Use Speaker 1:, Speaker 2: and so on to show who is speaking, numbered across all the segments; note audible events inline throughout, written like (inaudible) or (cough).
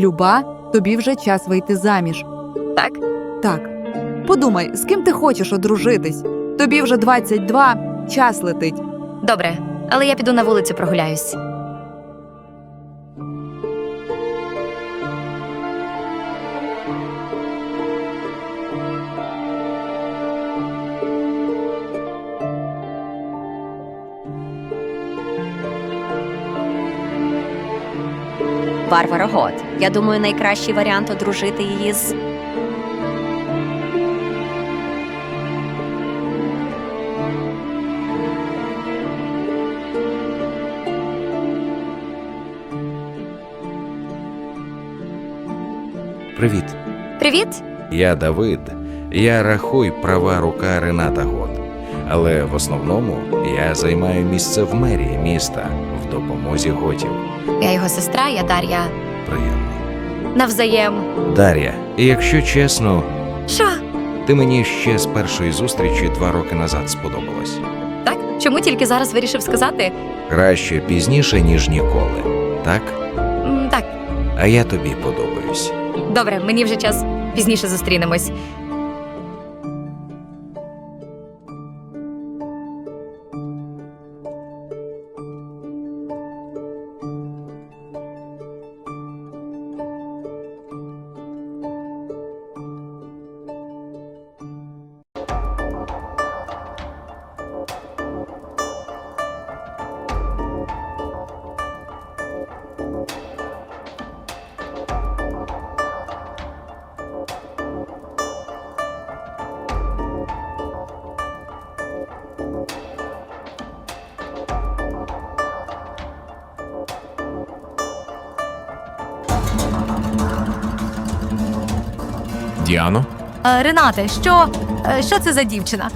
Speaker 1: Люба, тобі вже час вийти заміж.
Speaker 2: Так?
Speaker 1: Так. Подумай, з ким ти хочеш одружитись? Тобі вже 22, час летить.
Speaker 2: Добре, але я піду на вулицю прогуляюсь.
Speaker 3: Варвара Гот. Я думаю, найкращий варіант одружити її з.
Speaker 4: Привіт.
Speaker 2: Привіт!
Speaker 4: Я Давид. Я рахуй права рука Рената Гот. Але в основному я займаю місце в мерії міста в допомозі готів.
Speaker 2: Я його сестра, я Дар'я.
Speaker 4: Приємно.
Speaker 2: Навзаєм.
Speaker 4: Дар'я, і якщо чесно,
Speaker 2: Що?
Speaker 4: ти мені ще з першої зустрічі два роки назад сподобалась.
Speaker 2: Так? Чому тільки зараз вирішив сказати?
Speaker 4: Краще пізніше, ніж ніколи. Так?
Speaker 2: М, Так,
Speaker 4: А я тобі подобаюсь.
Speaker 2: добре, мені вже час пізніше зустрінемось.
Speaker 5: Діано?
Speaker 6: Е, Ренате, що, е, що це за дівчина?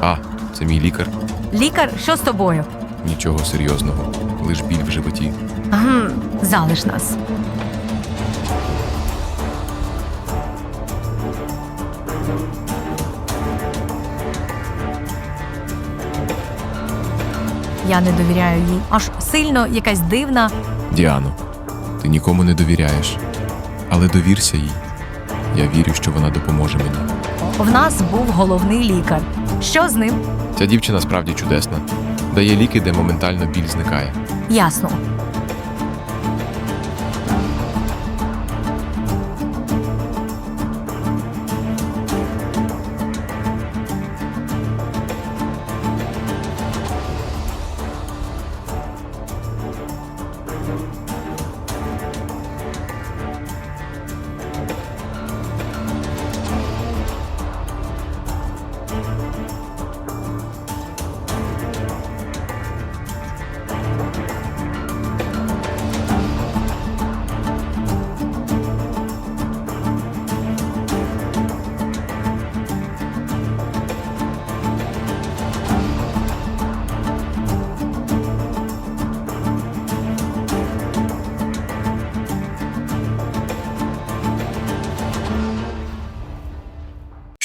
Speaker 5: А, це мій лікар.
Speaker 6: Лікар, що з тобою?
Speaker 5: Нічого серйозного. Лиш біль в животі.
Speaker 6: Гм, залиш нас. Я не довіряю їй. Аж сильно якась дивна.
Speaker 5: Діано, ти нікому не довіряєш. Але довірся їй. Я вірю, що вона допоможе мені.
Speaker 6: В нас був головний лікар. Що з ним?
Speaker 5: Ця дівчина справді чудесна. Дає ліки, де моментально біль зникає.
Speaker 6: Ясно.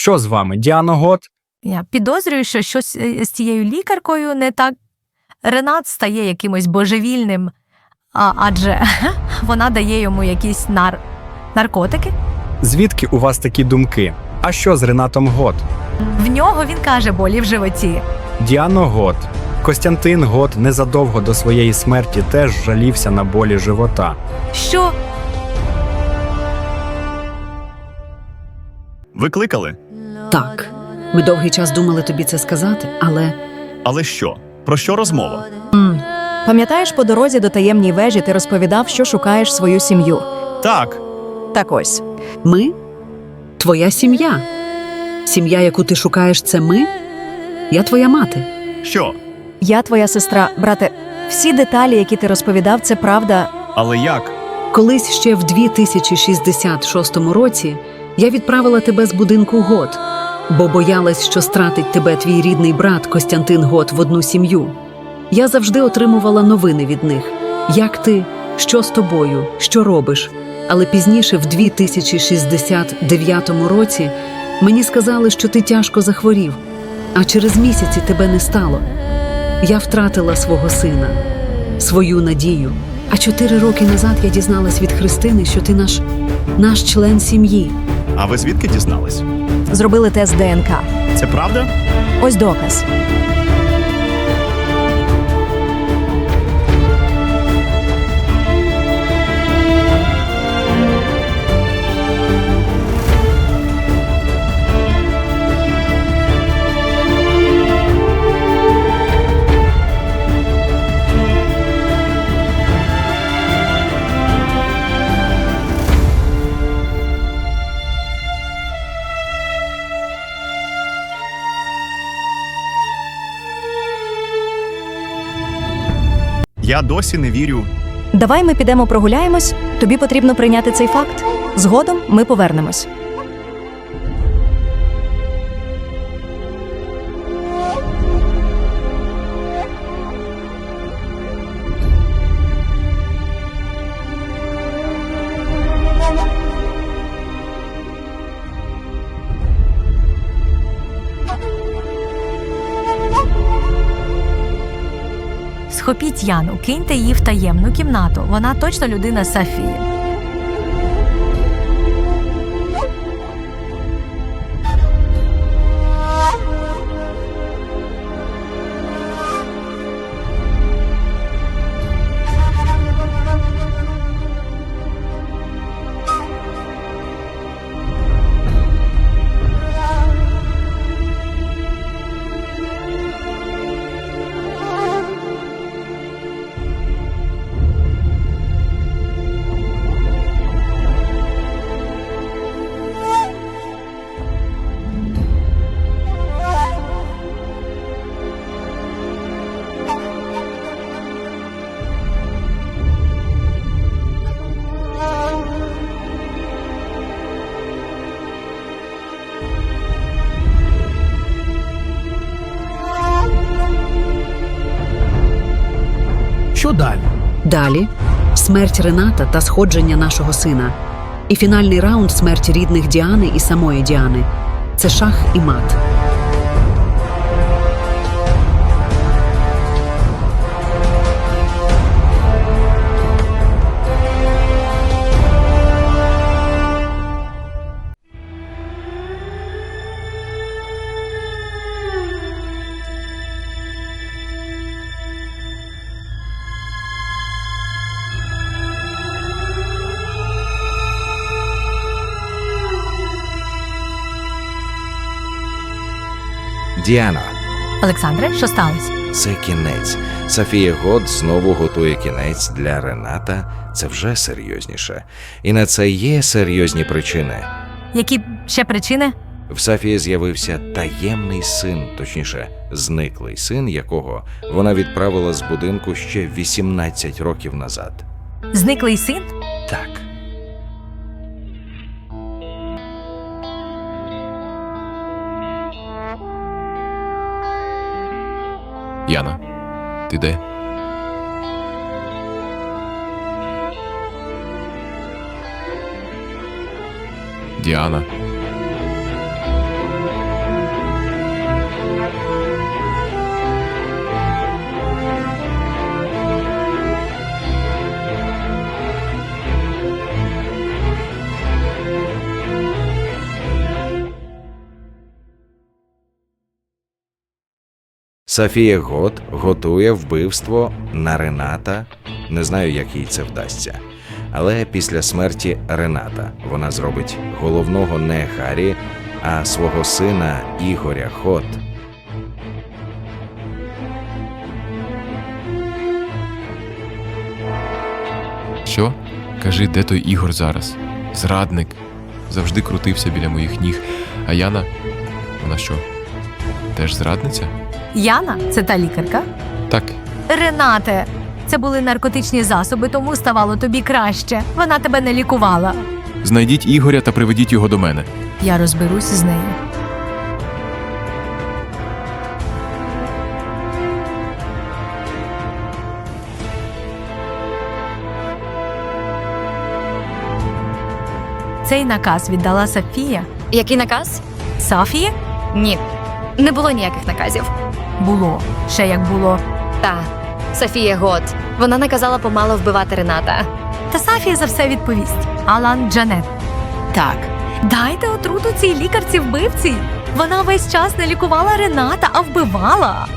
Speaker 7: Що з вами, Діана Гот?
Speaker 6: Я підозрюю, що щось е, з цією лікаркою не так. Ренат стає якимось божевільним, а, адже (laughs) вона дає йому якісь нар... наркотики.
Speaker 7: Звідки у вас такі думки? А що з Ренатом Гот?
Speaker 6: В нього він каже болі в животі.
Speaker 7: Діано Гот. Костянтин Гот незадовго до своєї смерті теж жалівся на болі живота.
Speaker 6: Що?
Speaker 8: Ви кликали?
Speaker 9: Так, ми довгий час думали тобі це сказати, але
Speaker 8: Але що? Про що розмова?
Speaker 10: Пам'ятаєш, по дорозі до таємній вежі ти розповідав, що шукаєш свою сім'ю.
Speaker 8: Так,
Speaker 10: Так ось.
Speaker 9: ми твоя сім'я. Сім'я, яку ти шукаєш, це ми? Я твоя мати.
Speaker 8: що?
Speaker 10: Я твоя сестра, брате. Всі деталі, які ти розповідав, це правда.
Speaker 8: Але як?
Speaker 9: Колись ще в 2066 році я відправила тебе з будинку Гот, бо боялась, що стратить тебе твій рідний брат Костянтин Гот в одну сім'ю. Я завжди отримувала новини від них. Як ти, що з тобою, що робиш? Але пізніше, в 2069 році, мені сказали, що ти тяжко захворів, а через місяці тебе не стало. Я втратила свого сина. свою надію. А чотири роки назад я дізналась від Христини, що ти наш, наш член сім'ї.
Speaker 8: А ви звідки дізнались?
Speaker 10: Зробили тест ДНК.
Speaker 8: Це правда?
Speaker 10: Ось доказ.
Speaker 8: Я досі не вірю.
Speaker 10: Давай ми підемо прогуляємось. Тобі потрібно прийняти цей факт. Згодом ми повернемось.
Speaker 6: Схопіть Яну, киньте її в таємну кімнату. Вона точно людина Софії.
Speaker 7: Далі
Speaker 9: смерть Рената та сходження нашого сина. І фінальний раунд смерті рідних Діани і самої Діани. Це шах і мат.
Speaker 4: Діана,
Speaker 6: Олександре, що сталося?
Speaker 4: це кінець. Софія Год знову готує кінець для Рената. Це вже серйозніше. І на це є серйозні причини.
Speaker 6: Які ще причини?
Speaker 4: В Сафії з'явився таємний син, точніше, зниклий син, якого вона відправила з будинку ще 18 років назад.
Speaker 6: Зниклий син?
Speaker 4: Так.
Speaker 5: Яна, ти де? Діана.
Speaker 4: Софія Гот готує вбивство на Рената. Не знаю, як їй це вдасться. Але після смерті Рената вона зробить головного не Харі, а свого сина Ігоря Хот.
Speaker 5: Що? Кажи, де той Ігор зараз? Зрадник. Завжди крутився біля моїх ніг. А Яна, вона що? Теж зрадниця?
Speaker 6: Яна, це та лікарка.
Speaker 5: Так,
Speaker 6: Ренате, це були наркотичні засоби, тому ставало тобі краще. Вона тебе не лікувала.
Speaker 5: знайдіть Ігоря та приведіть його до мене.
Speaker 6: Я розберусь з нею. Цей наказ віддала Софія.
Speaker 2: Який наказ?
Speaker 6: Софія?
Speaker 2: Ні, не було ніяких наказів.
Speaker 6: Було. Ще як було.
Speaker 2: Та Софія Гот. Вона наказала помало вбивати Рената.
Speaker 6: Та Сафія за все відповість. Алан Джанет.
Speaker 3: Так.
Speaker 6: Дайте отруту цій лікарці вбивці. Вона весь час не лікувала Рената, а вбивала.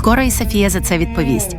Speaker 11: Скоро і Софія за це відповість.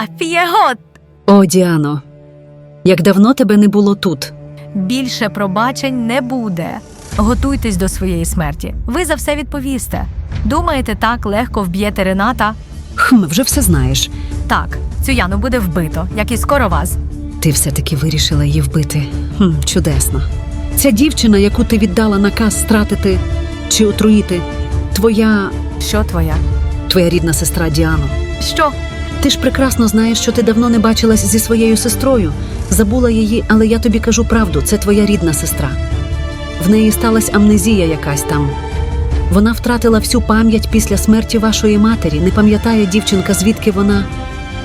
Speaker 6: Сафія Гот.
Speaker 9: О, Діано, як давно тебе не було тут.
Speaker 6: Більше пробачень не буде. Готуйтесь до своєї смерті. Ви за все відповісте. Думаєте, так легко вб'єте Рената?
Speaker 9: Хм, вже все знаєш.
Speaker 6: Так, цю Яну буде вбито, як і скоро вас.
Speaker 9: Ти все-таки вирішила її вбити. Хм, чудесно. Ця дівчина, яку ти віддала наказ стратити чи отруїти, твоя
Speaker 6: Що твоя?
Speaker 9: твоя рідна сестра Діано.
Speaker 6: Що?
Speaker 9: Ти ж прекрасно знаєш, що ти давно не бачилась зі своєю сестрою. Забула її, але я тобі кажу правду, це твоя рідна сестра. В неї сталася амнезія якась там. Вона втратила всю пам'ять після смерті вашої матері. Не пам'ятає дівчинка, звідки вона.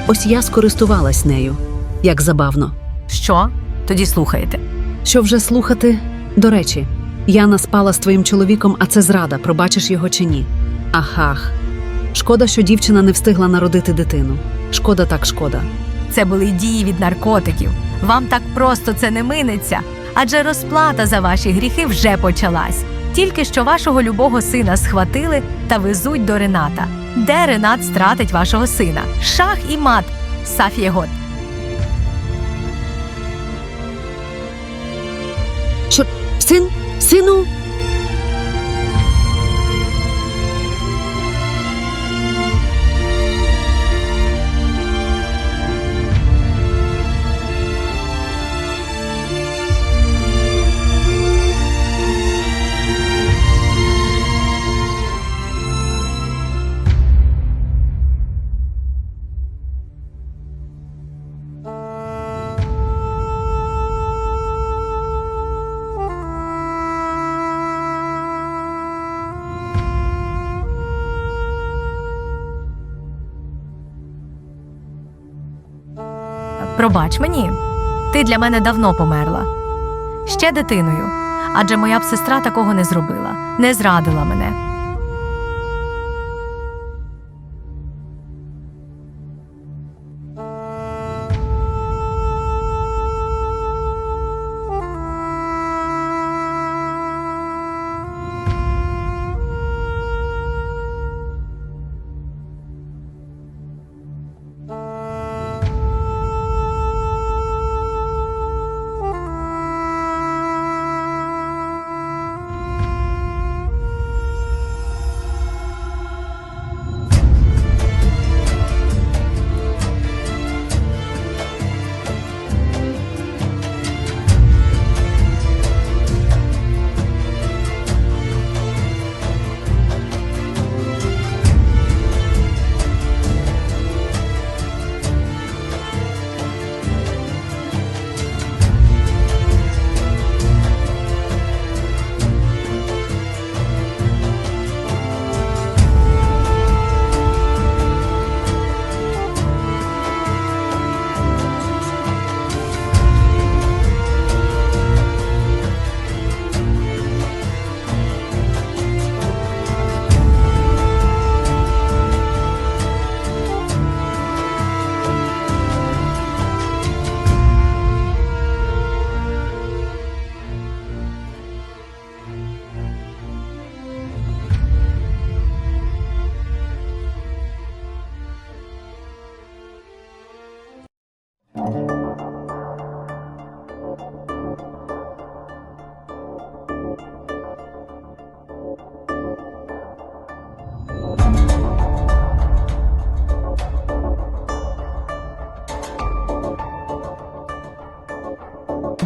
Speaker 9: Ось я скористувалась нею. Як забавно.
Speaker 6: Що? Тоді слухайте.
Speaker 9: Що вже слухати? До речі, Яна спала з твоїм чоловіком, а це зрада, пробачиш його чи ні? Ахах. Шкода, що дівчина не встигла народити дитину. Шкода так шкода.
Speaker 6: Це були дії від наркотиків. Вам так просто це не минеться, адже розплата за ваші гріхи вже почалась. Тільки що вашого любого сина схватили та везуть до Рената. Де Ренат стратить вашого сина? Шах і мат. Сафія Гот.
Speaker 9: Що, син, сину?
Speaker 6: Пробач мені. Ти для мене давно померла. Ще дитиною. Адже моя б сестра такого не зробила, не зрадила мене.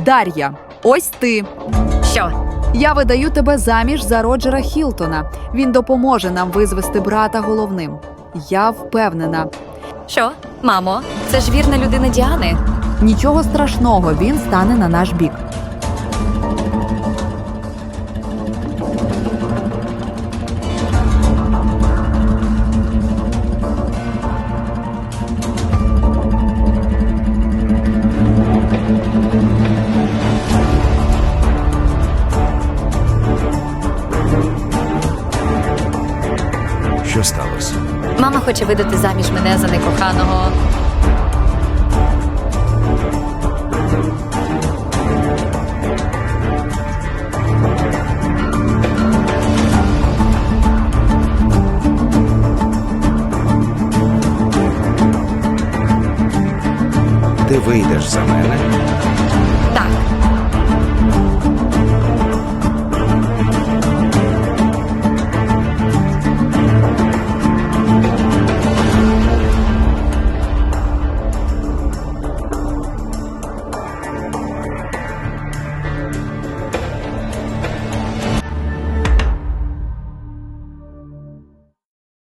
Speaker 1: Дар'я, ось ти.
Speaker 2: Що?
Speaker 1: Я видаю тебе заміж за Роджера Хілтона. Він допоможе нам визвести брата головним. Я впевнена.
Speaker 2: Що? Мамо, це ж вірна людина Діани.
Speaker 1: Нічого страшного, він стане на наш бік.
Speaker 2: Хоче видати заміж мене за некоханого.
Speaker 4: Ти вийдеш за мене?